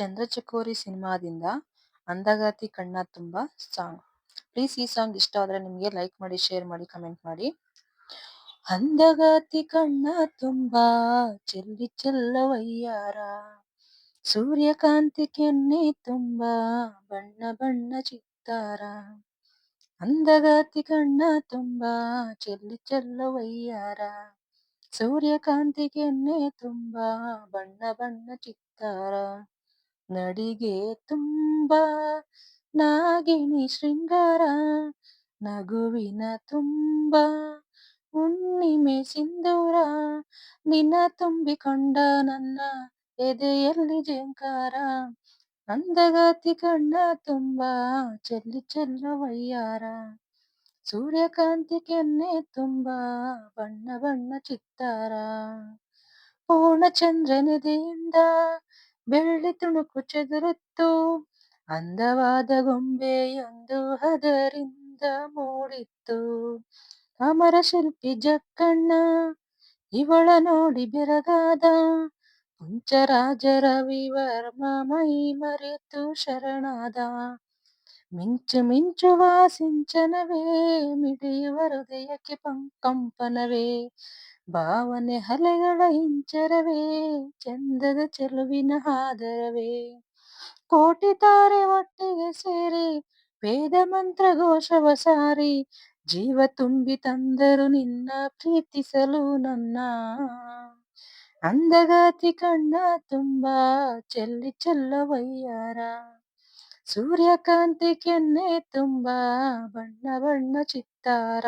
ಚಂದ್ರಚಕೋರಿ ಸಿನಿಮಾದಿಂದ ಅಂದಗಾತಿ ಕಣ್ಣ ತುಂಬ song please ಈ ಸಾಂಗ್ ಇಷ್ಟ ಆದರೆ ನಿಮಗೆ ಲೈಕ್ ಮಾಡಿ ಶೇರ್ ಮಾಡಿ ಕಮೆಂಟ್ ಮಾಡಿ. ಅಂದಗಾತಿ ಕಣ್ಣ ತುಂಬ ಚೆಲ್ಲಿ ಚೆಲ್ಲವಯ್ಯಾರ. ಸೂರ್ಯಕಾಂತಿ ಕೆನ್ನೆ ತುಂಬ ಬಣ್ಣ ಬಣ್ಣ ಚಿತ್ತಾರ. ಅಂದಗಾತಿ ಕಣ್ಣ ತುಂಬ ಚೆಲ್ಲಿ ಚೆಲ್ಲವಯ್ಯಾರ. ಸೂರ್ಯಕಾಂತಿ ಕೆನ್ನೆ ತುಂಬ ಬಣ್ಣ ಬಣ್ಣ ಚಿತ್ತಾರ. ನಡಿಗೆ ತುಂಬ ನಾಗಿಣಿ ಶೃಂಗಾರ, ನಗುವಿನ ತುಂಬ ಹುಣ್ಣಿಮೆ ಸಿಂಧೂರ, ನಿನ್ನ ತುಂಬಿಕೊಂಡ ನನ್ನ ಎದೆಯಲ್ಲಿ ಜಂಕಾರ ಅಂದಗಾತಿ ಕಣ್ಣ ತುಂಬ ಚೆಲ್ಲಿ ಚೆಲ್ಲವಯ್ಯಾರ ಸೂರ್ಯಕಾಂತಿ ಕೆನ್ನೆ ತುಂಬ ಬಣ್ಣ ಬಣ್ಣ ಚಿತ್ತಾರ. ಪೂರ್ಣಚಂದ್ರನೆದೆಯಿಂದ ಬೆಳ್ಳಿ ತುಣುಕು ಚೆದುರುತ್ತು ಅಂದವಾದ ಗೊಂಬೆಯೊಂದು ಅದರಿಂದ ಮೂಡಿತ್ತು. ಅಮರ ಶಿಲ್ಪಿ ಜಕ್ಕಣ್ಣ, ಇವಳ ನೋಡಿ ಬೆರಗಾದ. ಪಂಚರಾಜ ರವಿವರ್ಮ ಮೈ ಮರೆತು ಶರಣಾದ. ಮಿಂಚು ಮಿಂಚುವ ಸಿಂಚನವೇ, ಮಿಡಿಯುವ ಹೃದಯಕ್ಕೆ ಕಂಪನವೇ. ಭಾವನೆ ಅಲೆಗಳ ಇಂಚರವೇ ಚಂದದ ಚೆಲುವಿನ ಆದರವೇ ಕೋಟಿ ತಾರೆ ಒಟ್ಟಿಗೆ ಸೇರಿ, ವೇದ ಮಂತ್ರ ಘೋಷವ ಸಾರಿ, ಜೀವ ತುಂಬಿ ತಂದರು ನಿನ್ನ ಪ್ರೀತಿಸಲು ನನ್ನ. ಅಂದಗಾತಿ ಕಣ್ಣ ತುಂಬ, ಚೆಲ್ಲಿ ಚೆಲ್ಲವಯ್ಯಾರ ಸೂರ್ಯಕಾಂತಿ ಕೆನ್ನೆ ತುಂಬ, ಬಣ್ಣ ಬಣ್ಣ ಚಿತ್ತಾರ.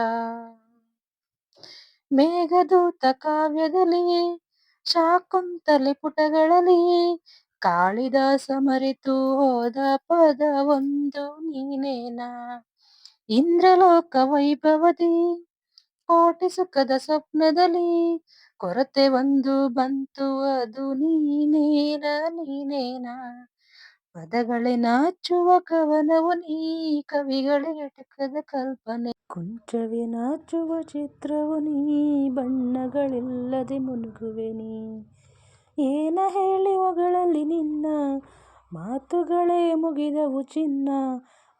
ಮೇಘದೂತ ಕಾವ್ಯದಲ್ಲಿ ಶಾಕುಂತಲೆ ಪುಟಗಳಲ್ಲಿ ಕಾಳಿದಾಸ ಮರೆತು ಹೋದ ಪದ ಒಂದು ನೀನೇನಾ? ಇಂದ್ರಲೋಕ ವೈಭವದಿ, ಕೋಟಿ ಸುಖದ ಸ್ವಪ್ನದಲ್ಲಿ, ಕೊರತೆ ಒಂದು ಬಂತು ಅದು ನೀನೇನ ನೀನೇನ? ಪದಗಳೇ ನಾಚುವ ಕವನವು ನೀ ಕವಿಗಳ ಟಕದ ಕಲ್ಪನೆ. ಕುಂಚವೇ ನಾಚುವ ಚಿತ್ರವು ನೀ ಬಣ್ಣಗಳಿಲ್ಲದೆ ಮುನುಗುವೆ ನೀ. ಏನ ಹೇಳಿ ನಿನ್ನ ಮಾತುಗಳೇ ಮುಗಿದವು ಚಿನ್ನ.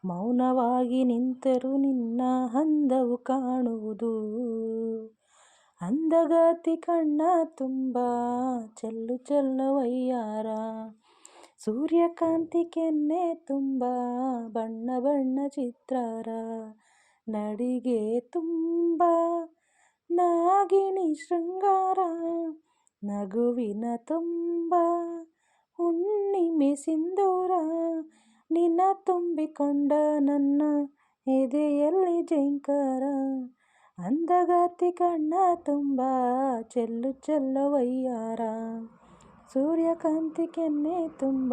ಮೌನವಾಗಿ ನಿಂತರು ನಿನ್ನ ಹಂದವು ಕಾಣುವುದು. ಅಂದಗಾತಿ ಕಣ್ಣ ತುಂಬ ಚೆಲ್ಲು ಚೆಲ್ಲವಯ್ಯಾರ ಸೂರ್ಯಕಾಂತಿ ಕೆನ್ನೆ ತುಂಬ ಬಣ್ಣ ಬಣ್ಣ ಚಿತ್ತಾರ ನಡಿಗೆ ತುಂಬ ನಾಗಿಣಿ ಶೃಂಗಾರ. ನಗುವಿನ ತುಂಬ ಹುಣ್ಣಿಮೆ ಸಿಂಧೂರ. ನಿನ್ನ ತುಂಬಿಕೊಂಡ ನನ್ನ ಎದೆಯಲ್ಲಿ ಜೇಂಕಾರ. ಅಂದಗಾತಿ ಕಣ್ಣ ತುಂಬ ಚೆಲ್ಲು ಚೆಲ್ಲವಯ್ಯಾರ. ಸೂರ್ಯಕಾಂತಿ ಕೆನ್ನೆ ತುಂಬ